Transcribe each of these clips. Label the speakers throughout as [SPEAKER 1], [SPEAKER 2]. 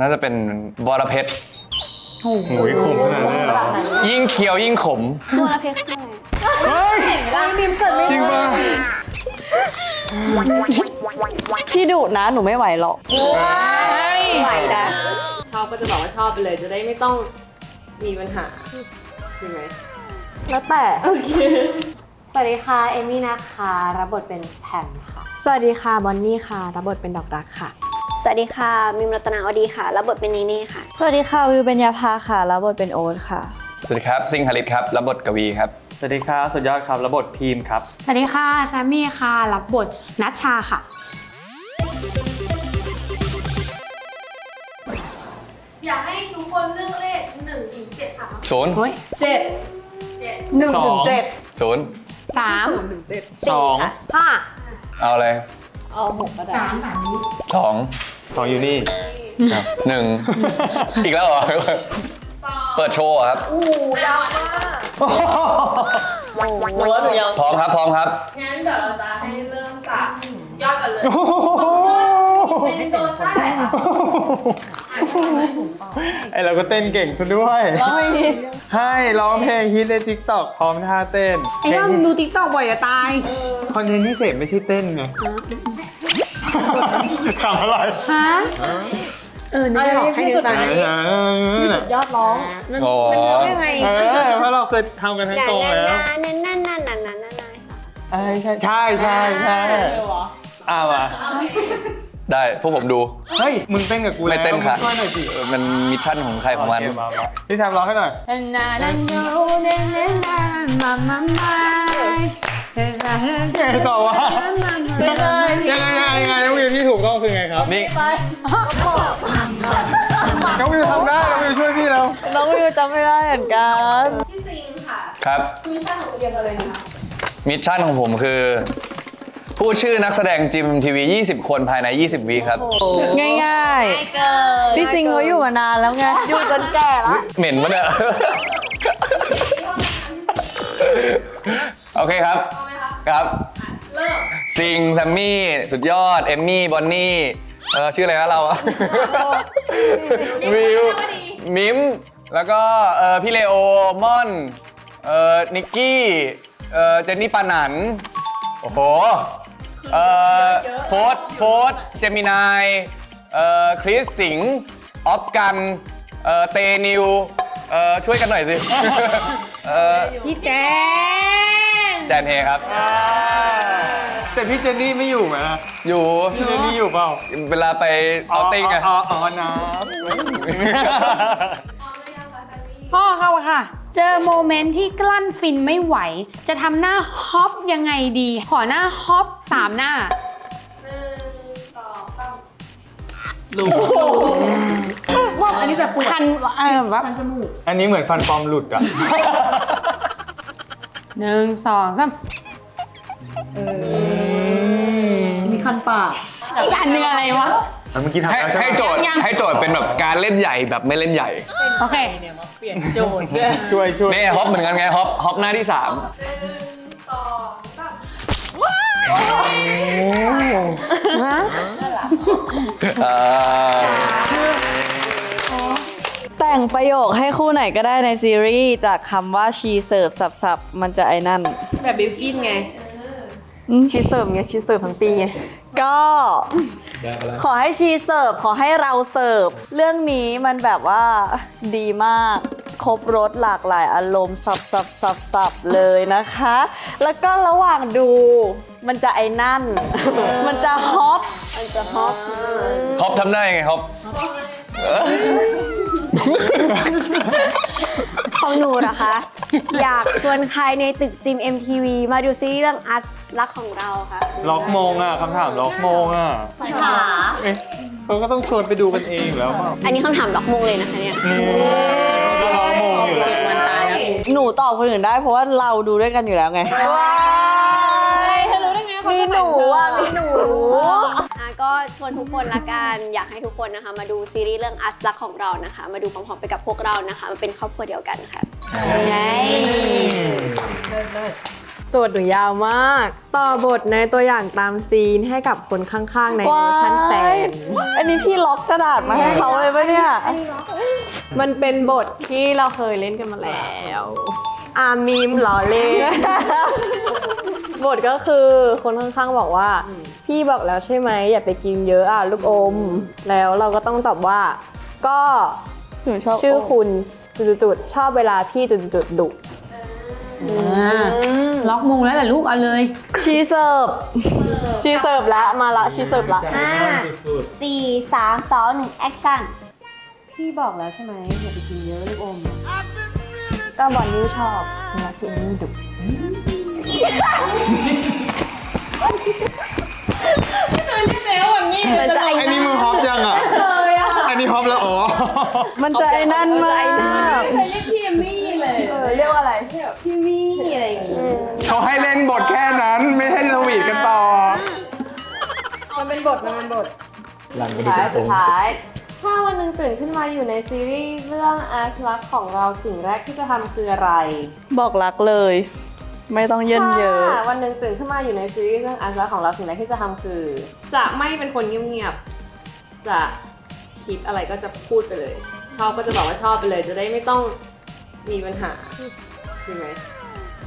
[SPEAKER 1] น่าจะเป็นบอระเพ็ด
[SPEAKER 2] โอ้โหขมขนาดนั้นเลยเหรอ
[SPEAKER 1] ยิ่งเคี้ยวยิ่งขม
[SPEAKER 3] ตัวละเพชรเท่าไหร่
[SPEAKER 2] เฮ้ยจริงป่ะ
[SPEAKER 4] พี่ดุนะหนูไม่ไหวหรอก
[SPEAKER 3] ไหวนะ
[SPEAKER 5] ชอบก็จะบอกว่าชอบไปเลยจะได้ไม่ต้องมีปัญหาใช่ไหม
[SPEAKER 3] แล้วแต่
[SPEAKER 5] โอเค
[SPEAKER 3] สวัสดีค่ะเอมมี่นะคะ รับบทเป็นแพมค่ะ
[SPEAKER 6] สวัสดีค่ะบอนนี่ค่ะ รับบทเป็นดอกรักค่ะ
[SPEAKER 3] สวัสดีค่ะ มิมรัตนาวดีค่ะ รับบทเป็นนีเน่ค่ะ
[SPEAKER 4] สวัสดีค่ะ วิวเป็นยาพาค่ะแล้วบทเป็นโอ๊ตค่ะ
[SPEAKER 1] สวัสดีครับ ซิงฮาริตครับ รับบทกวีครับ
[SPEAKER 2] สวัสดีครับ สุดยอดครับระบบทีมครับ
[SPEAKER 7] สวัสดีค่ะ แซมมี่ค่ะ รับบทนัชชาค่ะ
[SPEAKER 5] อยากให้ทุกคนเลือกเลข1ถึง7ค่ะ
[SPEAKER 1] ศูนย์
[SPEAKER 7] เฮ้ย
[SPEAKER 5] เจ็ด
[SPEAKER 6] หนึ่ง
[SPEAKER 2] สอง
[SPEAKER 6] ถึงเจ็ด
[SPEAKER 1] ศูนย์
[SPEAKER 7] สาม
[SPEAKER 2] สอง
[SPEAKER 6] ห้า
[SPEAKER 1] เอาเลย
[SPEAKER 5] เอาหกก็ได้
[SPEAKER 7] สามสามนี้
[SPEAKER 1] สอง
[SPEAKER 2] สองอยู่นี่
[SPEAKER 1] หนึ่ง อีกแล้วเหรอ เปิดโชว์เหรอครับ
[SPEAKER 5] หนูว่าหนูยาว
[SPEAKER 1] พร้อมครับ พร้อมครับ
[SPEAKER 5] งั้นเดี๋ยวเราจะให้เริ่มจากยอดกันเลย
[SPEAKER 2] โอ้โห
[SPEAKER 5] เป็นตัวใต้ค่ะ
[SPEAKER 2] ไอเราก็เต้นเก่งซะด้วยร้องเพลงฮิตให้ร้องเพลงฮิตในทิกตอกพร้อมท่าเต้น
[SPEAKER 7] ไอ้ย่อมดูติ๊กต็อกบ่อยจะตาย
[SPEAKER 2] คอนเทนต์พิเศษไม่ใช่เต้นไง ขำอะไร
[SPEAKER 7] ฮะ
[SPEAKER 6] เออนี่บอกให้สุด
[SPEAKER 2] เออ
[SPEAKER 6] สุดยอดร้อง
[SPEAKER 1] โอ้
[SPEAKER 6] ยังไง
[SPEAKER 2] เออเพราะเราเคยทำกันทั้งกองแล้ว
[SPEAKER 3] นั่นนั่นนั่นนั่นนั่นนั่นนั่น
[SPEAKER 2] ใช่ใช่ใช่ใช่ใช่อ้าวอะ
[SPEAKER 1] ได้พวกผมดู
[SPEAKER 2] เฮ้ย มึงเต้นกับกูแล้ว
[SPEAKER 1] ไม่เต้นค่ะ
[SPEAKER 2] มึงช่วยหน่อยสิ
[SPEAKER 1] เออมันมิชชั่นของใครของมัน
[SPEAKER 2] โเคาาพี่แซมร้องให้หน่อย ไงต่อวะยังไงยังไงยังไงน้องวิวที่ถูกต้องคือไงครับ
[SPEAKER 1] นี่
[SPEAKER 2] น้องวิวทำได้น้องวิวช่วยพี่แล้ว
[SPEAKER 4] น้องวิวจำไม่ได้เหมือนกัน
[SPEAKER 5] พี่ซิงค่ะ
[SPEAKER 1] ครับ
[SPEAKER 5] มิชชั่นของเรียนกันเลยนะคะ
[SPEAKER 1] มิชชั่นของผมคือพูดชื่อนักแสดงจิมทีวี 20 คนภายใน 20วิครับ
[SPEAKER 4] ง่ายๆพี่ซิงเขาอยู่มานานแล้วไง
[SPEAKER 6] อยู่จนแก่แล้ว
[SPEAKER 1] เหม็นปะเนี่ย โอเคครับครับซิงแซมมี่ สุดยอด เอมมี่ บอนนี่ เออ ชื่ออะไรนะเราอะวิว มิม แล้วก็ เออพี่เลโอม่อน เออนิกกี้ เออเจนนี่ปานัน โอ้โห เออโฟร์ธโฟร์ธเจมินาย เออคริสสิงห์ออฟกัน เออเตนิว เออช่วยกันหน่อยสิ เออ
[SPEAKER 7] พี่แจน
[SPEAKER 1] แจนเฮครับ
[SPEAKER 2] แต่พี่เจนนี่ไม่อยู่ไหมนะ
[SPEAKER 1] อยู่
[SPEAKER 2] พี่เจนนี่อยู่เปล่า
[SPEAKER 1] เวลาไปเอาติ้งไง
[SPEAKER 2] อ๋ออ๋อน้
[SPEAKER 7] พ่อเข้าค่ะ เจอโมเมนต์ที่กลั้นฟินไม่ไหว จะทำหน้าฮอปยังไงดี ขอหน้าฮอปสามหน้า
[SPEAKER 6] อันนี้แบบปวด
[SPEAKER 7] คันเออแบบ
[SPEAKER 6] คันจมูกำ
[SPEAKER 2] อันนี้เหมือนฟันปลอมหลุดอะ
[SPEAKER 7] หนึ่งสองสาม
[SPEAKER 6] มีคันปาก
[SPEAKER 7] อีกอันหนึ่งอะไรวะ
[SPEAKER 2] เมื่อกี้ทำ
[SPEAKER 1] ให้
[SPEAKER 2] แล้วใช่ไหม
[SPEAKER 1] ให้โจทย์ให้โจทย์เป็นแบบการเล่นใหญ่แบบไม่เล่นใหญ่
[SPEAKER 7] โอเค
[SPEAKER 2] ช่วยช่วย
[SPEAKER 1] นี่ฮอปเหมือนกันไงฮอปฮอปหน้าที่สามเอ่อ
[SPEAKER 4] แต่งประโยคให้คู่ไหนก็ได้ในซีรีส์จากคำว่า she serve สับๆมันจะไอ้นั่น
[SPEAKER 5] แบบบิวกินไง
[SPEAKER 6] ชีเสิร์ฟไงชีเสิร์ฟทั้งปีไง
[SPEAKER 4] ก็ ขอให้ชีเสิร์ฟ ขอให้เราเสิร์ฟ เรื่องนี้มันแบบว่าดีมาก ครบรสหลากหลายอารมณ์สับสับสับสับเลยนะคะ แล้วก็ระหว่างดู มันจะไอ้นั่น มันจะฮอป มันจะฮอป
[SPEAKER 1] ฮอปทำได้ไงฮอป
[SPEAKER 3] ของหนูนะคะ อยากชวนใครในตึกจิม MTV มาดูซีรีส์เรื่องอัดรักของเราค่ะ
[SPEAKER 2] ล็อกโมงอะคำถามล็อกโมงอะเอ๊ะเขาก็ต้องชวนไปดูกันเองอยู่แล้วเปล่า
[SPEAKER 3] อันนี้คำถามล็อกมงเลยนะคะเนี่ย
[SPEAKER 2] ก็ล็อกโมงอยู่แล้ว
[SPEAKER 4] หนูตอบคนอื่นได้เพราะว่าเราดูด้วยกันอยู่แล้วไง
[SPEAKER 3] มีหนูอะมีหนูอะ ก็ชวนทุกคนละกัน อยากให้ทุกคนนะคะ มาดูซีรีส์เรื่องอัดรักของเรานะคะ มาดูพร้อมๆไปกับพวกเรานะคะมาเป็นครอบครัวเดียวกันค่ะไง
[SPEAKER 8] โจทย์หนูยาวมาก ต่อบทในตัวอย่างตามซีนให้กับคนข้างๆ ในเวอร์ชันแฟน
[SPEAKER 4] อันนี้พี่ล็อกกระดาษมาให้เขาเลยปะเนี่ย
[SPEAKER 8] มันเป็นบทที่เราเคยเล่นกันมาแล้วอามีมเหรอเล่นบทก็คือคนข้างๆบอกว่า พี่บอกแล้วใช่ไหมอย่าไปกินเยอะอะลูกอม แล้วเราก็ต้องตอบว่า ก็
[SPEAKER 4] หนูชอบ
[SPEAKER 8] ชื่อคุณจุดๆๆชอบเวลาพี่จุดๆๆดุ
[SPEAKER 7] อ่าล็อกมงแล้วแหละลูกเอาเลย
[SPEAKER 4] ชีเสิร์ฟ
[SPEAKER 8] ชีเสิร์ฟละมาละชีเสิร์ฟละ
[SPEAKER 3] ห้าสี่สามสองหนึ่งแอคชั่น
[SPEAKER 5] พี่บอกแล้วใช่ไหมอย่าไปกินเยอะลูกอม
[SPEAKER 8] ก็บอลนี่ชอบเวลาพี่นี่ดุ
[SPEAKER 4] มันจะไอ้
[SPEAKER 2] อันนี้มึงฮอปยังอะอันนี้ฮอปแล้วอ๋อ
[SPEAKER 4] มันจะไอ้นั่นมาก
[SPEAKER 5] เคยเรียกพี่เอมมี่เลยเรียกว่าอะไรแบบพี่มี่อะไรอย่างงี้
[SPEAKER 2] เขาให้เล่นบทแค่นั้น ไม่ให้สวีทกันต่อ
[SPEAKER 8] มันเป็นบทมันเป็นบท
[SPEAKER 5] สุดท้ายสุดท้าย ถ้าวันหนึ่งตื่นขึ้นมาอยู่ในซีรีส์เรื่องอาร์ตลักของเราสิ่งแรกที่จะทำคืออะไร
[SPEAKER 4] บอกรักเลย ไม่ต้องเยินเยอะ
[SPEAKER 5] ถ้าวันหนึ่งตื่นขึ้นมาอยู่ในซีรีส์เรื่องอาร์ตลักของเราสิ่งแรกที่จะทำคือ จะไม่เป็นคนเงียบๆ จะคิดอะไรก็จะพูดไปเลย ชอบก็จะบอกว่าชอบไปเลย จะได้ไม่ต้องมีปัญหาใช่ไหม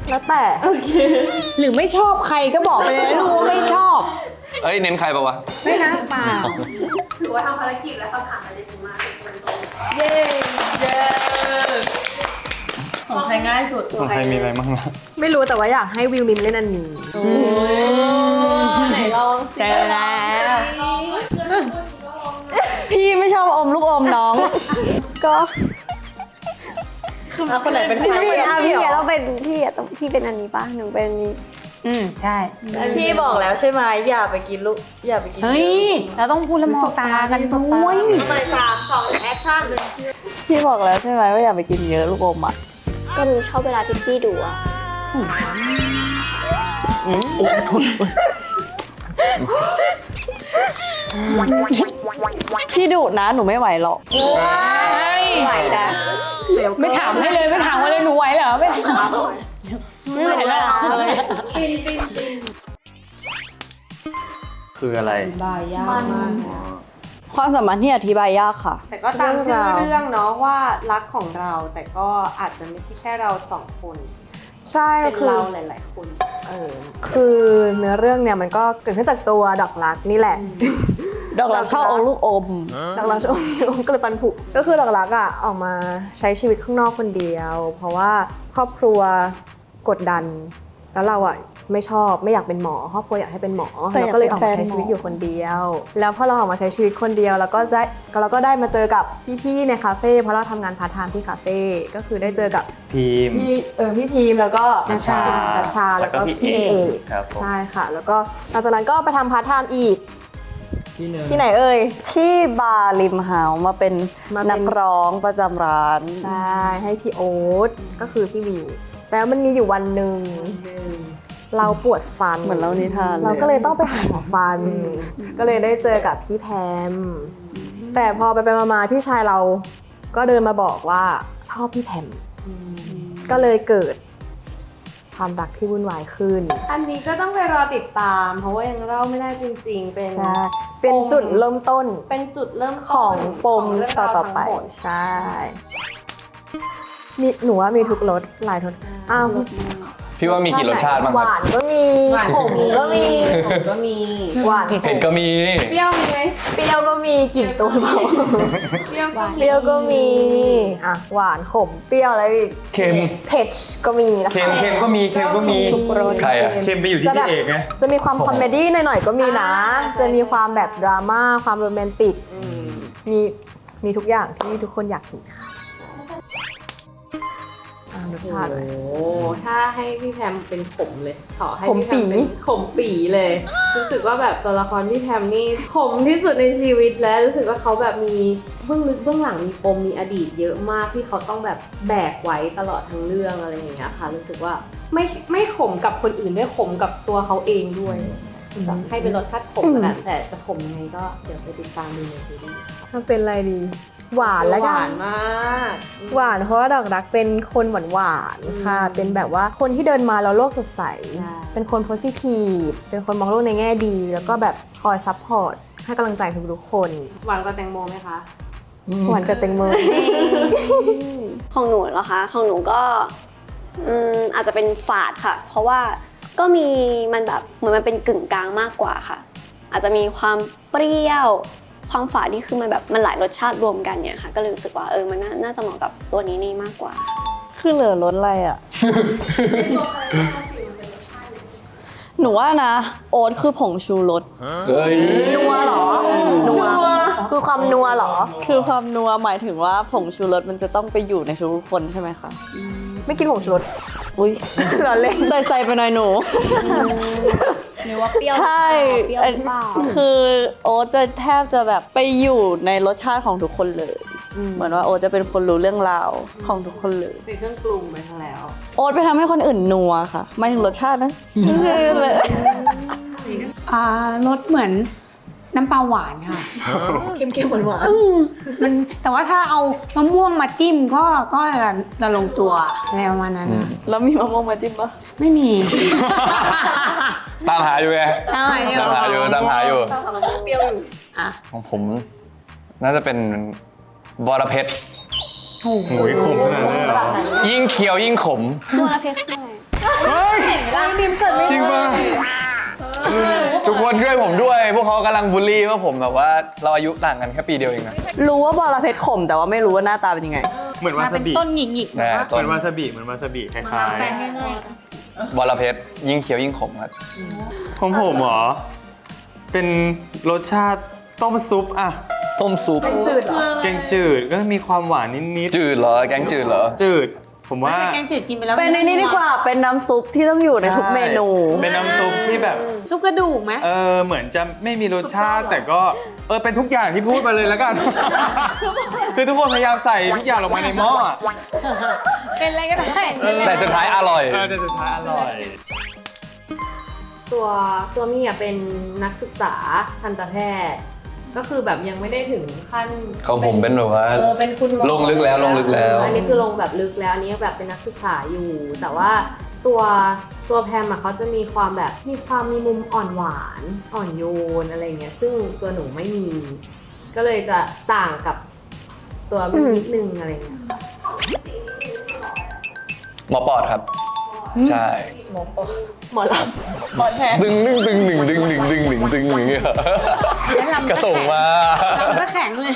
[SPEAKER 8] แล้วแต่
[SPEAKER 7] หรือไม่ชอบใครก็บอกไปเลยลูกว่าไม่ชอบ
[SPEAKER 1] เอ้ย เน้นใครปะวะ
[SPEAKER 7] ไม่นะเปล่า
[SPEAKER 5] ถือว่าทำภารกิจและคำถามอะไรดีมาก
[SPEAKER 4] ของใค รง่ายสุด
[SPEAKER 2] ของใครมีอะไรบ้างล่ะ
[SPEAKER 8] ไม่รู้แต่ว่าอยากให้วิวมินเล่นอันนี้
[SPEAKER 5] ไหนลอง
[SPEAKER 7] เจอแล้ว
[SPEAKER 4] พี่ไม่ชอบอมลูกอมน้อง ก็
[SPEAKER 8] แล้วคนไหนเป็นใค
[SPEAKER 3] พี่
[SPEAKER 8] ร
[SPEAKER 3] อะพี่อะต้องเป็นพี่อะต้องพี่เป็นอันนี้ป่ะหนูเป็นอันนี้
[SPEAKER 7] อืมใช่
[SPEAKER 4] พี่บอกแล้วใช่ไหมอย่าไปกินลูกอย่าไปกิน
[SPEAKER 7] เฮ้ย เราต้องพูดและมองตากันด้วย
[SPEAKER 4] พี่บอกแล้วใช่ไหมว่าอย่าไปกินเยอะลูกอมอะ
[SPEAKER 3] ก็หนูชอบเวลาที่พี่ดูอะ
[SPEAKER 4] พี่ดุนะหนูไม่ไหวหรอก
[SPEAKER 3] ไหวนะ
[SPEAKER 7] ไม่ถามให้เลยไม่ถามว่าเลยหนูไหวเหรอไม่ถาม
[SPEAKER 4] ไม่ไหวแล้วเลย
[SPEAKER 2] คืออะไร
[SPEAKER 5] บายยากมากนะ
[SPEAKER 4] ความสัมพันธ์ที่อธิบายยากค่ะ
[SPEAKER 5] แต่ก็ตามชื่อเรื่องเนาะว่ารักของเราแต่ก็อาจจะไม่ใช่แค่เราสองคน
[SPEAKER 8] ใช่
[SPEAKER 5] เป็น
[SPEAKER 8] คือ
[SPEAKER 5] เราหลาย ๆ คน
[SPEAKER 8] เออ คือเนื้อเรื่องเนี่ยมันก็เกิดขึ้นจากตัวดอกรักนี่แหละ
[SPEAKER 4] ดอกรักชอบอมลูกอม
[SPEAKER 8] ดอกรักชอบก็เลยปันผุก็คือดอกรักอะออกมาใช้ชีวิตข้างนอกคนเดียว เพราะว่าครอบครัวกดดัน แล้วเราอะ ไม่ชอบไม่อยากเป็นหมอครอบครัวอยากให้เป็นหมอ
[SPEAKER 4] แต่อ
[SPEAKER 8] เรา
[SPEAKER 4] ยาก
[SPEAKER 8] ก็เลย
[SPEAKER 4] เป็
[SPEAKER 8] ออก
[SPEAKER 4] นแฟ
[SPEAKER 8] มานใช้
[SPEAKER 4] หมอ
[SPEAKER 8] ชีวิตอยู่คนเดียว แล้วพอเราออกมาใช้ชีวิตคนเดียวเราก็ได้เราก็ได้มาเจอกับพี่ๆในคาเฟ่เพราะเราทำงานพาร์ทไทม์ที่คาเฟ่ก็คือได้เจอกับ
[SPEAKER 2] ทีม
[SPEAKER 8] พี่เออพี่ทีมแล้วก็
[SPEAKER 2] นัชชา
[SPEAKER 8] นัชชาแล้วก็
[SPEAKER 2] แล้วก็พี่
[SPEAKER 8] พี่เอ
[SPEAKER 2] เอก
[SPEAKER 8] ก
[SPEAKER 2] ครับผม
[SPEAKER 8] ใช่ค่ะ แล้วก็หลังจากนั้นก็ไปทำพาร์ทไทม์อีก
[SPEAKER 2] ที่หนึ่ง
[SPEAKER 8] ที่ไหนเอ่ย
[SPEAKER 4] ที่บาร์ริมเฮาส์มาเป็น
[SPEAKER 8] มาเป็น
[SPEAKER 4] นักร้องประจำร้าน
[SPEAKER 8] ใช่ ให้พี่โอ๊ตก็คือพี่วิว แล้วมันมีอยู่วันหนึ่ง เราปวดฟัน
[SPEAKER 4] เหมือนเรานิทาน
[SPEAKER 8] เราก็เลยต้องไปหาหมอฟัน ก็เลยได้เจอกับพี่แพม แต่พอไปไปมาๆพี่ชายเราก็เดินมาบอกว่าชอบพี่แพมก็เลยเกิดความรักที่วุ่นวายขึ้น
[SPEAKER 5] อันนี้ก็ต้องไปรอติดตาม เพราะว่ายังเล่าไม่ได้จริง ๆ เป็น
[SPEAKER 8] ใช่เป็นจุดเริ่มต้น
[SPEAKER 5] เป็นจุดเริ่ม
[SPEAKER 8] ข
[SPEAKER 5] ต้
[SPEAKER 8] อนงปม
[SPEAKER 5] ขงเรื่
[SPEAKER 8] ต่อ
[SPEAKER 5] ราว
[SPEAKER 8] ต่อ
[SPEAKER 5] ทั้ง
[SPEAKER 8] ไป
[SPEAKER 5] หมด
[SPEAKER 8] ใช่ มีหนูว่ามีทุกรสหลายรสอ้าว
[SPEAKER 1] พี่ว่ามีกี่รสชาติบ้าง
[SPEAKER 8] ห
[SPEAKER 1] ครับ
[SPEAKER 8] วานก็มี
[SPEAKER 5] หวาน
[SPEAKER 8] ขมก็มี
[SPEAKER 5] ผมก็มี
[SPEAKER 8] หวาน
[SPEAKER 1] เผ็ดก็มี
[SPEAKER 5] เปรี้ยวมีไหม
[SPEAKER 8] เปรี้ยวก็มีกลิ่นตัวเบา
[SPEAKER 5] เปรี้ยวก็มี
[SPEAKER 8] เปรี้ยวก็มีอะหวานขมเปรี้ยวอะไรอีก
[SPEAKER 2] เค็ม
[SPEAKER 8] เผ็ดก็มีนะคะ
[SPEAKER 2] เค็มเค็มก็มีเค็มก็มี
[SPEAKER 8] ทุกรส
[SPEAKER 1] ใครอะ
[SPEAKER 2] เค็มไปอยู่ที่พี่เอกไง
[SPEAKER 8] จะมีความคอมเมดี้หน่อยๆก็มีนะ จะมีความแบบดราม่าความโรแมนติกมีมีทุกอย่างที่ทุกคนอยากเห็นค่ะ อ่ารสชาติเลย
[SPEAKER 5] โอ้ถ้าให้พี่แพมเป็นผมเลยขอให้
[SPEAKER 8] ขม
[SPEAKER 5] พี่แพม
[SPEAKER 8] ปี๋
[SPEAKER 5] เป็นขมปีเลย รู้สึกว่าแบบตัวละครพี่แพมนี่ขมที่สุดในชีวิตแล้วรู้สึกว่าเขาแบบมีเบื้องลึกเบื้องหลังมีปมมีอดีตเยอะมากที่เขาต้องแบบแบกไว้ตลอดทั้งเรื่องอะไรอย่างเงี้ยค่ะ รู้สึกว่าไม่ไม่ขมกับคนอื่นด้วยขมกับตัวเขาเองด้วยแบบให้เป็นรสชาติขมขนาดแต่จะขมยังไงก็เดี๋ยวไปติดตามดูในซีรีส์
[SPEAKER 8] ถ้าเป็นอะไรดี หวานแล้ว
[SPEAKER 5] ห
[SPEAKER 8] กั
[SPEAKER 5] วานน มาก
[SPEAKER 8] หวานเพราะว่าดอกรักเป็นคนหวานหวานๆค่ะเป็นแบบว่าคนที่เดินมาแล้วโลกสดใสเป็นคนโพสิทีฟเป็นคนมองโลกในแง่ดี แล้วก็แบบคอยซัพพอร์ตให้กำลังใจทุกๆคน
[SPEAKER 5] หวานกว่าแตงโมไหมคะ
[SPEAKER 8] หวานกับแตงโม
[SPEAKER 3] ของหนูเหรอคะ ของหนูก็อืมอาจจะเป็นฝาดค่ะ เพราะว่าก็มีมันแบบเหมือนมันเป็นกึ่งกลางมากกว่าค่ะ อาจจะมีความเปรี้ยว ความฝาดนี่คือมันแบบมันหลายรสชาติรวมกันเนี่ยค่ะ ก็เลยรู้สึกว่าเออมันน่าน่าจะเหมาะกับตัวนี้นี่มากกว่า
[SPEAKER 4] คือเหลือรสอะไรอะ หนูว่านะ โอ๊ตคือผงชูรส
[SPEAKER 1] เฮ้ย
[SPEAKER 8] นัวเหรอ นัว คือความนัวเหรอ
[SPEAKER 4] คือความนัวหมายถึงว่าผงชูรสมันจะต้องไปอยู่ในทุกๆคนใช่ไหมคะ
[SPEAKER 8] ไม่กินผงชูรส
[SPEAKER 4] อุ้ย
[SPEAKER 8] เหรอเล่น
[SPEAKER 4] ใส่ใส่ไปหน่อยหนู
[SPEAKER 3] หรือว่าเปรี้ยว
[SPEAKER 4] ใช่
[SPEAKER 3] เปรี้ยวหรือเปล่า
[SPEAKER 4] คือโอ๊ตจะแทบจะแบบไปอยู่ในรสชาติของทุกคนเลย เหมือนว่าโอ๊ตจะเป็นคนรู้เรื่องราวของทุกคนเลย
[SPEAKER 5] เป็นเครื่องปรุงไปทั้งแล้ว
[SPEAKER 4] โอ๊ตไปทำให้คนอื่นนัวค่ะหมายถึงรสชาตินะไม่ใช่เลย
[SPEAKER 7] อ่ารสเหมือน น้ำปลาหวานค่ะ
[SPEAKER 8] เค็มๆหวาน
[SPEAKER 7] อืมมันแต่ว่าถ้าเอามะม่วงมาจิ้มก็ก็จะลงตัวอะไรประมาณนั้นอะ
[SPEAKER 4] แล้วมีมะม่วงมาจิ้มปะ
[SPEAKER 7] ไม่มี
[SPEAKER 1] ตามหาอยู่ไง
[SPEAKER 7] ตามหาอยู่
[SPEAKER 1] ตามหาอยู่ตามหาอยู่
[SPEAKER 8] เปรี้ยวอยู่
[SPEAKER 7] อะ
[SPEAKER 1] ของผม น่าจะเป็นบอระเพ็ด
[SPEAKER 7] โอ้โห
[SPEAKER 2] โอ้ยขมขนาดนั้นเลยเหรอ
[SPEAKER 1] ยิ่งเคี้ยวยิ่งขม
[SPEAKER 3] ตัวละเพชรเท่าไหร่
[SPEAKER 2] จริงป่ะ
[SPEAKER 1] ทุกคนช่วยผมด้วย พวกเขากำลังบูลลี่ว่าผมแบบว่าเราอายุต่างกันแค่ปีเดียวเองนะ
[SPEAKER 4] รู้ว่าบอระเพ็ดขมแต่ว่าไม่รู้ว่าหน้าตาเป็นยังไง
[SPEAKER 2] เหมือนวา
[SPEAKER 7] มา
[SPEAKER 2] ซา
[SPEAKER 7] เป็น
[SPEAKER 2] บิ
[SPEAKER 7] ต้นหงิกหงิกๆ
[SPEAKER 1] นะ
[SPEAKER 2] เห
[SPEAKER 1] ต้
[SPEAKER 2] มือนนวาซาบิเหมือนวาซาบิคล้าย
[SPEAKER 1] บอระเพ็ดยิ่งเคี้ยวยิ่งขมครับ
[SPEAKER 2] ๆของผมเหรอ เป็นรสชาติต้มซุปอะ
[SPEAKER 1] ต้มซุป
[SPEAKER 2] แกงจืดก็มีความหวานนิด
[SPEAKER 1] จืดเหรอ แกงจืดเหรอ
[SPEAKER 2] ๆจืด ผมว่า
[SPEAKER 7] แกงจืดกินไปแล้ว
[SPEAKER 4] เป็นในนี้ดีกว่าเป็นน้ำซุปที่ต้องอยู่ในทุกเมนู
[SPEAKER 2] เป็นน้ำซุปที่แบบ
[SPEAKER 7] ซุปกระดูกไหม
[SPEAKER 2] เออเหมือนจะไม่มีรสชาติแต่ก็เออเป็นทุกอย่างที่พูดมาเลยแล้วกัน คือทุกคนพยายามใส่ทุกอย่างลงมาในหม้ออะ
[SPEAKER 7] เป็นอะไรก็ได้เป็นอะไร
[SPEAKER 1] แต่สุดท้ายอร่อย
[SPEAKER 2] เออแต่สุดท้ายอร่อย
[SPEAKER 5] ตัวตัวมี่อะเป็นนักศึกษาทันตแพทย์ ก็คือแบบยังไม่ได้ถึงขั้น
[SPEAKER 1] ของผมเป็นแบบว่า
[SPEAKER 5] เออเป็นคุณหมอ
[SPEAKER 1] ลงลึกแล้วลงลึกแล้ว
[SPEAKER 5] อันนี้คือลงแบบลึกแล้วอันนี้แบบเป็นนักศึกษาอยู่ แต่ว่าตัวตัวแพมอะเขาจะมีความแบบมีความมีมุมอ่อนหวานอ่อนโยนอะไรเงี้ยซึ่งตัวหนูไม่มี ก็เลยจะต่างกับตัวมี่นิดนึงอะไรเงี้ย
[SPEAKER 1] หมอปอดครับ ใช่
[SPEAKER 8] หมอล
[SPEAKER 1] ดึงดึงดึงดึงดึงดึงดึงดึงดึงอย่างเงี้ย
[SPEAKER 7] แล้วลำ
[SPEAKER 1] กระส่งมา
[SPEAKER 7] ลำก็แข็งเลย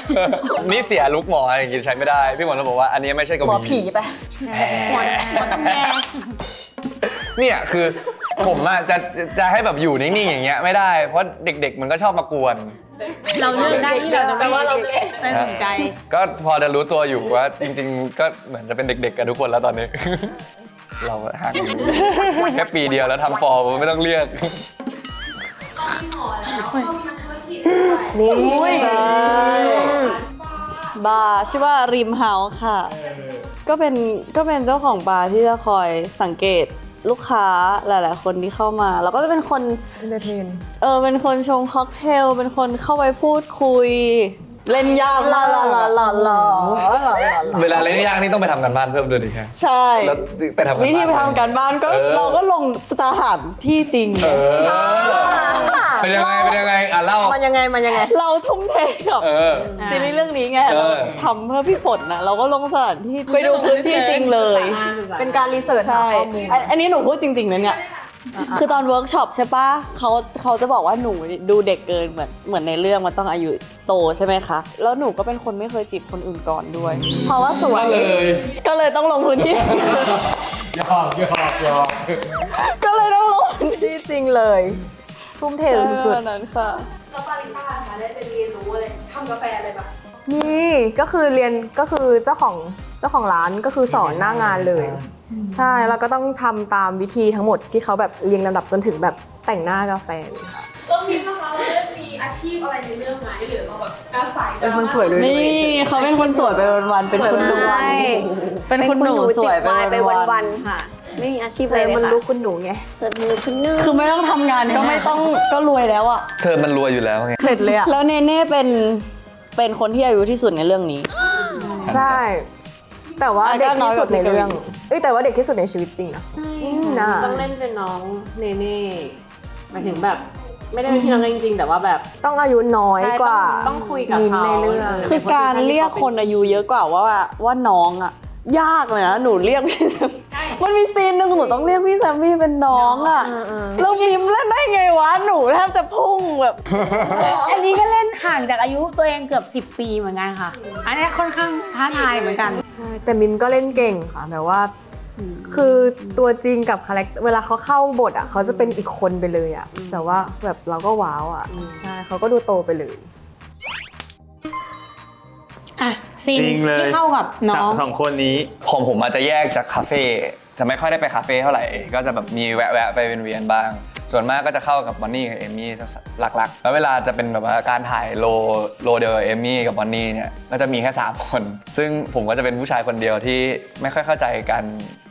[SPEAKER 1] นี่เสียลุกหมออะไรอย่างงี้ใช้ไม่ได้ พี่หมอเราบอกว่าอันนี้ไม่ใช่กระ
[SPEAKER 8] หมอ
[SPEAKER 1] บี่
[SPEAKER 8] ผีไป
[SPEAKER 7] หมดหมดตำแย
[SPEAKER 1] เนี่ยคือผมอะจะจะให้แบบอยู่นิ่งๆอย่างเงี้ยไม่ได้ เพราะเด็กๆ มันก็ชอบมากวน
[SPEAKER 7] เราเลือกได้ที่เราจะไม่ไม่สนใจ
[SPEAKER 1] ก็พอจะรู้ตัวอยู่ว่าจริง ๆ ก็เหมือนจะเป็นเด็กๆกันทุกคนแล้วตอนนี้ เราห่างกันแค่ปีเดียวแล้วทำฟอร์มไม่ต้องเรียก
[SPEAKER 8] นี่
[SPEAKER 4] ใช่บาร์ชื่อว่าริมเฮาส์ค่ะ ก็เป็นก็เป็นเจ้าของบาร์ที่จะคอยสังเกตลูกค้าหลาย ๆ คนที่เข้ามา แล้วก็จะเป็นคน
[SPEAKER 8] เอนเตอร์เทน
[SPEAKER 4] เออเป็นคนชงค็อกเทล เป็นคนเข้าไปพูดคุย เล่นยาก
[SPEAKER 8] หล่อ
[SPEAKER 4] มาก
[SPEAKER 8] หล่อหล่อหล่อหล่อหล่อ
[SPEAKER 1] เวลาเล่นยากนี่ต้องไปทำกันบ้านเพิ่มด้วยดิแค่
[SPEAKER 4] ใช่
[SPEAKER 1] แล้วไปทำกันบ้าน
[SPEAKER 4] วิธีไปทำการบ้านก็
[SPEAKER 1] เออ
[SPEAKER 4] เราก็ลงสถานที่จริง
[SPEAKER 1] เออเป็นยังไงเป็นยังไงอะเล่า
[SPEAKER 8] มันยังไงมันยังไง
[SPEAKER 4] เราทุ่มเทกับ
[SPEAKER 1] เออ
[SPEAKER 4] ซีรีส์เรื่องนี้ไง
[SPEAKER 1] เออ
[SPEAKER 4] เราทำเพื่อพี่ฝนนะเราก็ลงสถานที่ไปดูพื้นที่จริงเลย
[SPEAKER 8] เป็นการรีเสิร์ชหา
[SPEAKER 4] ใช่
[SPEAKER 8] ข้อมูล
[SPEAKER 4] อันอันนี้หนูพูดจริง ๆนะเนี่ย คือตอนเวิร์กช็อปใช่ปะเขาเขาจะบอกว่าหนูดูเด็กเกินเหมือนเหมือนในเรื่องมันต้องอายุโตใช่ไหมคะ แล้วหนูก็เป็นคนไม่เคยจีบคนอื่นก่อนด้วย
[SPEAKER 8] เพราะว่าสวย
[SPEAKER 4] ก็เลยต้องลงพื้นที่
[SPEAKER 2] ยอกยอกยอก
[SPEAKER 4] ก็เลยต้องลงพื้นที่
[SPEAKER 8] ที่จริงเลยทุ่มเทสุด
[SPEAKER 4] เออนั้นค่ะ
[SPEAKER 8] ๆนี่ก็คือเรียนก็คือเจ้าของเจ้าของร้านก็คือสอนหน้างานเลย ใช่แล้วก็ต้องทำตามวิธีทั้งหมดที่เขาแบบเรียงลำดับจนถึงแบบแต่งหน้ากาแฟเลยค่ะ
[SPEAKER 9] แล้วมินนะคะเราได้มีอาชีพอะไรในเรื่องไหมหรือเราแบบอาศัย
[SPEAKER 8] เป็นคนสวยด้วย
[SPEAKER 4] นี่เขาเป็นคนสวยไปวันๆเป็นคุณหนู
[SPEAKER 3] ใช่
[SPEAKER 4] เป็นคุณหนูสวยไป
[SPEAKER 3] จิบไป
[SPEAKER 4] วั
[SPEAKER 3] วันนๆค่ะ ไม่มีอาชีพ
[SPEAKER 8] เซ
[SPEAKER 3] เลย
[SPEAKER 8] อร์มัน
[SPEAKER 3] ค่ะ
[SPEAKER 8] ลุกคุณหนูไง
[SPEAKER 3] เสิร์ฟมือคุณนึ่ง
[SPEAKER 4] ๆคือไม่ต้องทำงานก็ไม่ต้องก็รวยแล้วอะ
[SPEAKER 1] เธอมันรวยอยู่แล้วไง
[SPEAKER 8] เสร็จเลยอะ
[SPEAKER 4] แล้วเนเน่เป็นเป็นคนที่อายุที่สุดในเรื่องนี้
[SPEAKER 8] ใช่ แต่ว่า
[SPEAKER 4] อะ
[SPEAKER 8] เด็ก
[SPEAKER 4] ก็น้อย
[SPEAKER 8] ที่สุด
[SPEAKER 4] กว่า
[SPEAKER 8] ใน
[SPEAKER 4] พี่กวิน
[SPEAKER 8] เรื่องเอ้ยแต่ว่าเด็กที่สุดในชีวิตจริงนะนะ
[SPEAKER 5] ต้องเล่นเป็นน้องเนเน่หมายถึงแบบไม่ได้เป็นพี่น้องกันจริงๆ แต่ว่าแบบ
[SPEAKER 8] ต้องอายุน้อยกว่า
[SPEAKER 5] ใช่ต้องต้องคุยกับ
[SPEAKER 8] มิม
[SPEAKER 5] เขา
[SPEAKER 8] ในเรื่อง
[SPEAKER 4] คือการเรียกคนอายุเยอะกว่าว่าว่าน้องอะยากเลยนะหนูเรียกพี่แซ มมันมีซีนหนึ่งหนูต้องเรียกพี่แซมมี่เป็นน้องอะแล้วมิมเล่นได้ไงวะหนูแทบจะพุ่งแบบ
[SPEAKER 7] อันนี้ก็เล่นห่างจากอายุตัวเองเกือบ 10 ปีเหมือนกันค่ะ อันนี้ค่อนข้างท้าทายเหมือนกัน
[SPEAKER 8] ใช่แต่มิมก็เล่นเก่งค่ะแบบว่า คือตัวจริงกับคาแรคเวลาเขาเข้าบทอะเขาจะเป็นอีกคนไปเลยอะแต่ว่าแบบเราก็ว้าวอะใช่เขาก็ดูโตไปเลย
[SPEAKER 7] อะซีน
[SPEAKER 2] จริงเลย
[SPEAKER 7] ที่เข้ากับน้อง
[SPEAKER 2] สองคนนี้
[SPEAKER 1] ผมผมอาจจะแยกจากคาเฟ่ จะไม่ค่อยได้ไปคาเฟ่เท่าไหร่ ก็จะแบบมีแวะๆไปเวียนๆบ้าง ส่วนมากก็จะเข้ากับบอนนี่กับเอมมี่หลักๆ แล้วเวลาจะเป็นแบบว่าการถ่ายโลโลเดียวกับเอมมี่กับบอนนี่เนี่ย ก็จะมีแค่ 3 คน ซึ่งผมก็จะเป็นผู้ชายคนเดียวที่ไม่ค่อยเข้าใจการ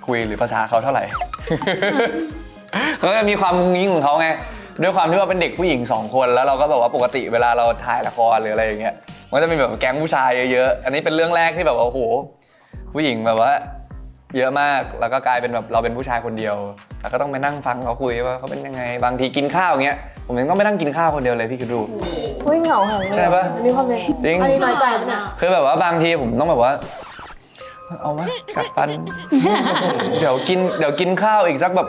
[SPEAKER 1] คุยหรือภาษาเขาเท่าไหร่ เขาก็จะมีความงุ้งงิ้งของเขาไง ด้วยความที่ว่าเป็นเด็กผู้หญิงสองคน แล้วเราก็แบบว่าปกติเวลาเราถ่ายละครหรืออะไรอย่างเงี้ย มันจะมีแบบแก๊งผู้ชายเยอะๆ อันนี้เป็นเรื่องแรกที่แบบว่าโอ้โหผู้หญิงแบบว่า เยอะมากแล้วก็กลายเป็นแบบเราเป็นผู้ชายคนเดียว แล้วก็ต้องไปนั่งฟังเขาคุยว่าเขาเป็นยังไงบางทีกินข้าวอย่างเงี้ยผมยังต้องไปนั่งกินข้าวคนเดียวเลยพี่คิดดู
[SPEAKER 8] เฮ้ยเหงาหังเลย
[SPEAKER 1] ใช่ปะ
[SPEAKER 8] อันนี้ความเป็น
[SPEAKER 1] จริง
[SPEAKER 8] อันนี้น้อยใจปะเนี่ย
[SPEAKER 1] คือแบบว่าบางทีผมต้องแบบว่า เอาไหมกัดฟัน เดี๋ยวกินเดี๋ยวกินข้าวอีกสักแบบ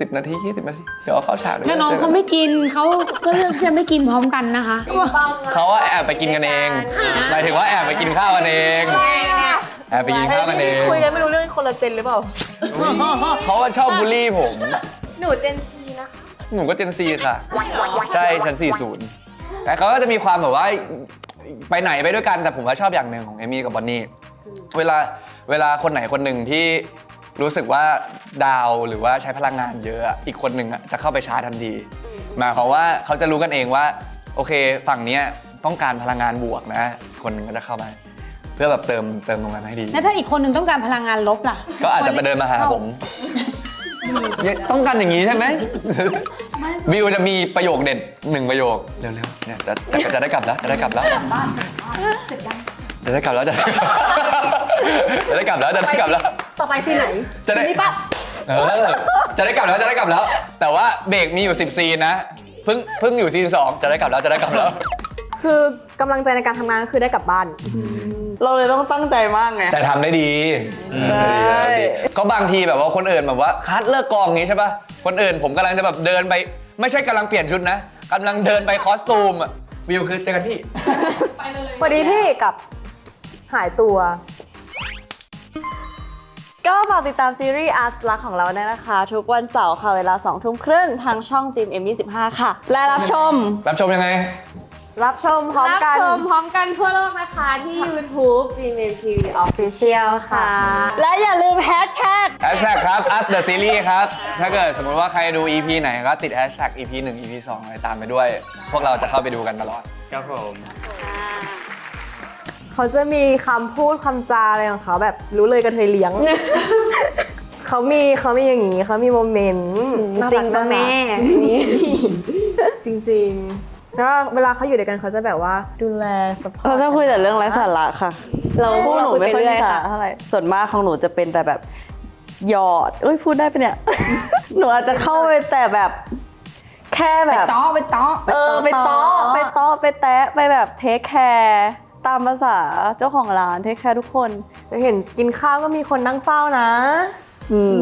[SPEAKER 1] สิบนาทียี่สิบนาทีเดี๋ยวเอาเข้าฉากดี๋ยว
[SPEAKER 7] ถ้าน้องเขาไม่กินเขาก็เลือกที่จะไม่กินพร้อมกันนะคะ
[SPEAKER 1] เขาอะแอบไปกินกันเองหมายถึงว่าแอบไปกินข้าวกันเอง แอบไปกินข้าวกันเอง
[SPEAKER 8] คุยกันไม่รู้เรื่องคนละเจนหรือเปล่า
[SPEAKER 1] เขาอะชอบบูลลี่ผม
[SPEAKER 8] หนูเจนซีนะคะ
[SPEAKER 1] หนูก็เจนซีค่ะ ใช่ชั้น40 แต่เขาก็จะมีความแบบว่าไปไหนไปด้วยกันแต่ผมว่าชอบอย่างหนึ่งของเอมี่กับบอนนี่เวลาเวลาคนไหนคนหนึ่งที่รู้สึกว่าดาวหรือว่าใช้พลังงานเยอะอะอีกคนหนึ่งอะจะเข้าไปชาร์จทันทีหมายความว่าเขาจะรู้กันเองว่า โอเค ฝั่งเนี้ยต้องการพลังงานบวกนะ คนหนึ่งก็จะเข้ามา เพื่อแบบเติมเติมตรงนั้นให้ดี
[SPEAKER 7] แล้วถ้าอีกคนหนึ่งต้องการพลังงานลบล่ะ
[SPEAKER 1] ก็อาจจะมาเดินมาหาผมต้องการอย่างนี้ใช่ไหมวิวจะมีประโยคเด็ดหนึ่งประโยคเร็วๆเนี่ยจะจะจะได้กลับแล้วจะได้กลับแล้วจะได้กลับแล้วจะจะได้กลับแล้วจะได้กลับแล้ว
[SPEAKER 8] ต่อไปซีนไหน
[SPEAKER 1] จะได้
[SPEAKER 8] นี่ปะ
[SPEAKER 1] เออจะได้กลับแล้วจะได้กลับแล้ว แต่ว่าเบรกมีอยู่10ซีนนะเพิ่งเพิ่งอยู่ซีนสองจะได้กลับแล้วจะได้กลับแล้ว
[SPEAKER 8] คือกำลังใจในการทำงานก็คือได้กลับบ้าน
[SPEAKER 4] เราเลยต้องตั้งใจมากไง
[SPEAKER 1] แต่ทำได้ดี
[SPEAKER 4] ใช่
[SPEAKER 1] ทำได้ดีก็บางทีแบบว่าคนอื่นแบบว่าคัดเลิกกองอย่างงี้ใช่ป่ะ คนอื่นผมกำลังจะแบบเดินไป ไม่ใช่กำลังเปลี่ยนชุดนะกำลังเดินไปคอสตูมอะวิวคือเจอกันพี่
[SPEAKER 9] ไปเลย
[SPEAKER 8] พอดีพี่กับหายตัว
[SPEAKER 4] ก็ฝากติดตามซีรีส์อาร์ตลักของเราได้นะคะ ทุกวันเสาร์ค่ะ เวลา2ทุ่มครึ่งทางช่องจิม M25 ค่ะ และรับชม
[SPEAKER 1] รับชมยังไง
[SPEAKER 8] รับชมพร้อม
[SPEAKER 5] รับ
[SPEAKER 8] กัน
[SPEAKER 5] ชมพร้อมกันทั่วโลกนะคะที่ YouTube g m t v Official ค่ะ
[SPEAKER 4] และอย่าลืมแฮชแท็ก
[SPEAKER 1] แฮชแท็กครับ us the series ครับ ถ้าเกิดสมมุติว่าใครดู EP ไหนก็ติดแฮชแท็ก EP 1 EP 2อะไรตามไปด้วย พวกเราจะเข้าไปดูกันตลอด
[SPEAKER 2] ครับผม
[SPEAKER 8] เขาจะมีคำพูดคำจาอะไรของเขาแบบรู้เลยกระเทยเลี้ยง เขามีเขามีอย่างนี้เขามีโมเมนต์น่า
[SPEAKER 3] จริ
[SPEAKER 8] รั
[SPEAKER 3] ง
[SPEAKER 8] ก
[SPEAKER 3] ปะ
[SPEAKER 8] น่ารัก
[SPEAKER 3] แม่
[SPEAKER 8] นี่จริงๆ แล้วเวลาเขาอยู่ด้วยกันเขาจะแบบว่าดูแลสปอร์ต
[SPEAKER 4] เราจะคุยแต่เรื่องไร้สาระค่ะ
[SPEAKER 3] เรา
[SPEAKER 4] พวกหนู
[SPEAKER 3] คุย
[SPEAKER 4] ไม่
[SPEAKER 3] ไป
[SPEAKER 4] ค่อย
[SPEAKER 3] เรื่
[SPEAKER 4] มี
[SPEAKER 3] อย
[SPEAKER 4] สา
[SPEAKER 3] ค่ะ
[SPEAKER 4] ระเท่าไหร่ส่วนมากของหนูจะเป็นแต่แบบหยอดเอ้ยพูดได้ปะเนี่ย หนูอาจจะเข้าไปแต่แบบ แค่แบบ
[SPEAKER 7] ต้อไปต้อ
[SPEAKER 4] เออไปต้อไปต้อไปแตะไปแบบเทคแคร์ตามภาษาเจ้าของร้านเทคแคร์ทุกคน
[SPEAKER 8] เห็นกินข้าวก็มีคนนั่งเฝ้านะ
[SPEAKER 4] อืม